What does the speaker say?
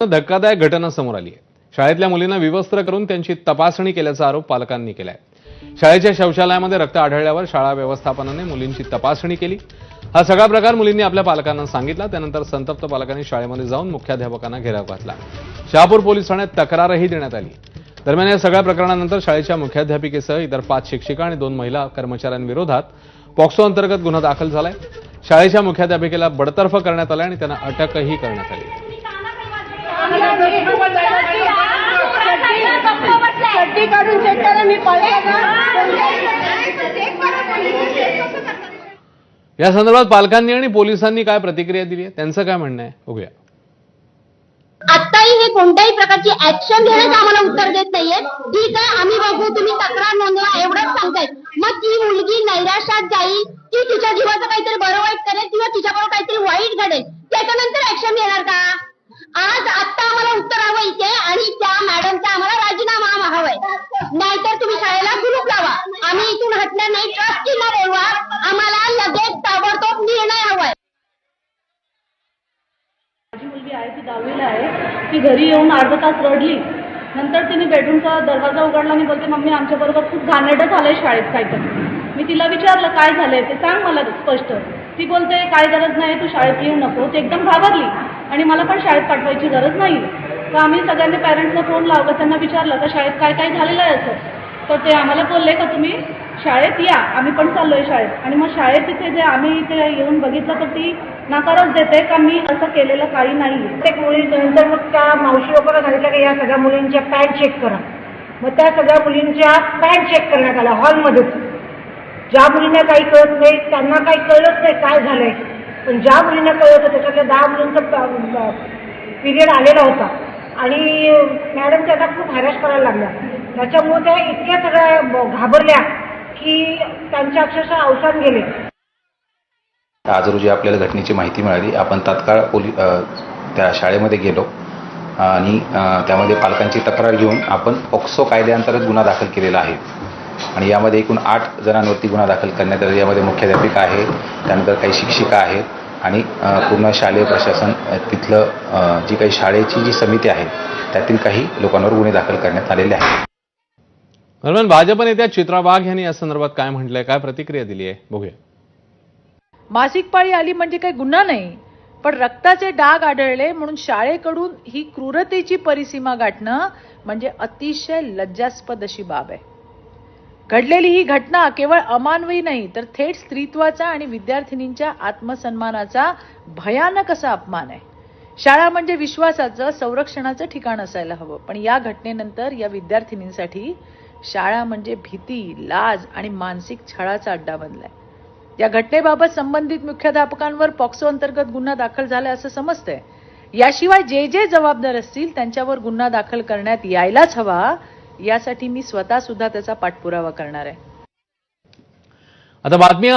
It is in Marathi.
धक्कादायक घटना समोर आली आहे. शाळेतल्या मुलींना विवस्त्र करून त्यांची तपासणी केल्याचा आरोप पालकांनी केलाय. शाळेच्या शौचालयामध्ये रक्त आढळल्यावर शाळा व्यवस्थापनाने मुलींची तपासणी केली. हा सगळा प्रकार मुलींनी आपल्या पालकांना सांगितला. त्यानंतर संतप्त पालकांनी शाळेमध्ये जाऊन मुख्याध्यापकांना घेराव घातला. शहापूर पोलीस ठाण्यात तक्रारही देण्यात आली. दरम्यान या सगळ्या प्रकरणानंतर शाळेच्या मुख्याध्यापिकेसह इतर पाच शिक्षिका आणि दोन महिला कर्मचाऱ्यांविरोधात पॉक्सो अंतर्गत गुन्हा दाखल झालाय. शाळेच्या मुख्याध्यापिकेला बडतर्फ करण्यात आला आणि त्यांना अटकही करण्यात आली. चड्डी काढून चेक करा मी या संदर्भात पालकांनी आणि पोलिसांनी काय प्रतिक्रिया दिली आहे? त्यांचं काय म्हणणं आहे? बघूया. आत्ताही हे कोणत्याही प्रकारची ऍक्शन घेण्याचं आम्हाला उत्तर देत नाहीये ठीक आहे आम्ही बघू तुम्ही तक्रार नोंदवा एवढंच सांगताय मग ती मुलगी नैराश्यात जाईल ती तिच्या जीवाचं काहीतरी बरं वाईट करेल किंवा तिच्याबरोबर काहीतरी वाईट घडेल त्याच्यानंतर ऍक्शन घेणार का? आज आत्ता आम्हाला उत्तर हवं इथे आणि त्या मॅडमचा आम्हाला राजीनामा हवाय नाहीतर तुम्ही शाळेला कुलूप लावा. आम्ही इथून हटणार नाही ट्रस्टीला बोलवा. आम्हाला लगेच ताबडतोब निर्णय हवाय. माझी मुलगी आहे ती दहावीला आहे. ती घरी येऊन अर्धा तास रडली. नंतर तिने बेडरूमचा दरवाजा उघडला आणि बोलते मम्मी आमच्याबरोबर खूप घाणेरडं झालंय शाळेत काहीतरी. मी तिला विचारलं काय झालंय? ते सांग मला स्पष्ट. ती बोलते काय गरज नाही तू शाळेत येऊ नको. ती एकदम घाबरली. आणि मला पण शाळेत पाठवायची गरज नाही. तर आम्ही सगळ्यांनी पॅरेंट्सला फोन लावला त्यांना विचारलं का शाळेत काय काय झालेलं आहे असं? तर ते आम्हाला बोलले का तुम्ही शाळेत या आम्ही पण चाललोय शाळेत. आणि मग शाळेत तिथे जे आम्ही इथे येऊन बघितलं तर ती नकारच देते का मी असं केलेलं काही नाही प्रत्येक मुलीनंतर मग त्या मावशी लोकांना सांगितलं की या सगळ्या मुलींच्या पॅन्ट चेक करा. मग त्या सगळ्या मुलींच्या पॅन्ट चेक करण्यात आल्या हॉलमध्येच ज्या मुलींना काही कळत नाही त्यांना काही कळत नाही काय झालंय. पण ज्या मुलींना कळत होतं त्याच्यातल्या दहा मुलींचा पिरियड आलेला होता. आणि मॅडम त्यांना खूप हॅरॅस करायला लागल्या. त्याच्यामुळे त्या इतक्या सगळ्या घाबरल्या की त्यांच्या अक्षरशः अवसान गेले. आज रोजी आपल्याला घटनेची माहिती मिळाली. आपण तात्काळ पोली त्या शाळेमध्ये गेलो. आणि त्यामध्ये पालकांची तक्रार घेऊन आपण पॉक्सो कायद्याअंतर्गत गुन्हा दाखल केलेला आहे. आणि यामध्ये एकूण आठ जणांवरती गुन्हा दाखल करण्यात आला. यामध्ये मुख्याध्यापिका आहे त्यानंतर काही शिक्षिका आहेत. आणि पूर्ण शालेय प्रशासन तिथलं जी काही शाळेची जी समिती आहे त्यातील काही लोकांवर गुन्हे दाखल करण्यात आलेले आहेत. दरम्यान भाजप नेत्या चित्रा वाघ यांनी या संदर्भात काय म्हटलंय काय प्रतिक्रिया दिली आहे बघूया. मासिक पाळी आली म्हणजे काही गुन्हा नाही पण रक्ताचे डाग आढळले म्हणून शाळेकडून ही क्रूरतेची परिसीमा गाठणं म्हणजे अतिशय लज्जास्पद अशी बाब आहे. घडलेली ही घटना केवळ अमानवी नाही तर थेट स्त्रीत्वाचा आणि विद्यार्थिनींच्या आत्मसन्मानाचा भयानक असा अपमान आहे. शाळा म्हणजे विश्वासाचं संरक्षणाचं ठिकाण असायला हवं. पण या घटनेनंतर या विद्यार्थिनींसाठी शाळा म्हणजे भीती लाज आणि मानसिक छळाचा अड्डा बनलाय. या घटनेबाबत संबंधित मुख्याध्यापकांवर पॉक्सो अंतर्गत गुन्हा दाखल झाला असं समजतंय. याशिवाय जे जे जबाबदार असतील त्यांच्यावर गुन्हा दाखल करण्यात यायलाच हवा यासाठी मी स्वतः सुद्धा त्याचा पाठपुरावा करणार आहे. आता बातमी